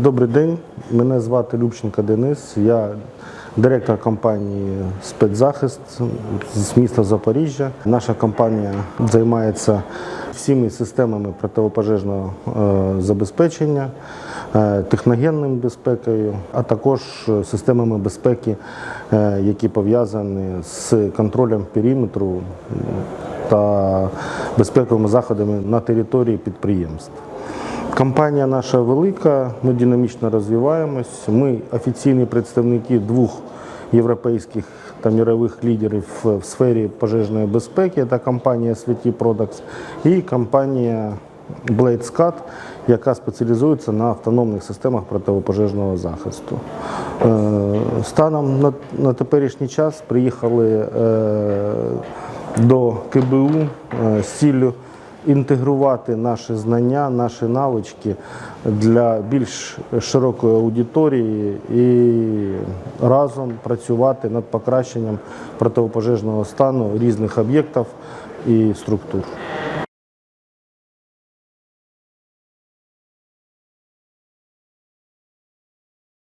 Добрий день, мене звати Любченко Денис. Я директор компанії Спецзахист з міста Запоріжжя. Наша компанія займається всіми системами протипожежного е, забезпечення, е, техногенною безпекою, а також системами безпеки, е, які пов'язані з контролем периметру та безпековими заходами на території підприємств. Компанія наша велика, ми динамічно розвиваємось. Ми офіційні представники двох європейських та мірових лідерів в сфері пожежної безпеки. Це компанія SVT Products і компанія Blade Scat, яка спеціалізується на автономних системах протипожежного захисту. Е, Станом на, на теперішній час приїхали е, до КБУ е, з ціллю інтегрувати наші знання, наші навички для більш широкої аудиторії і разом працювати над покращенням протипожежного стану різних об'єктів і структур.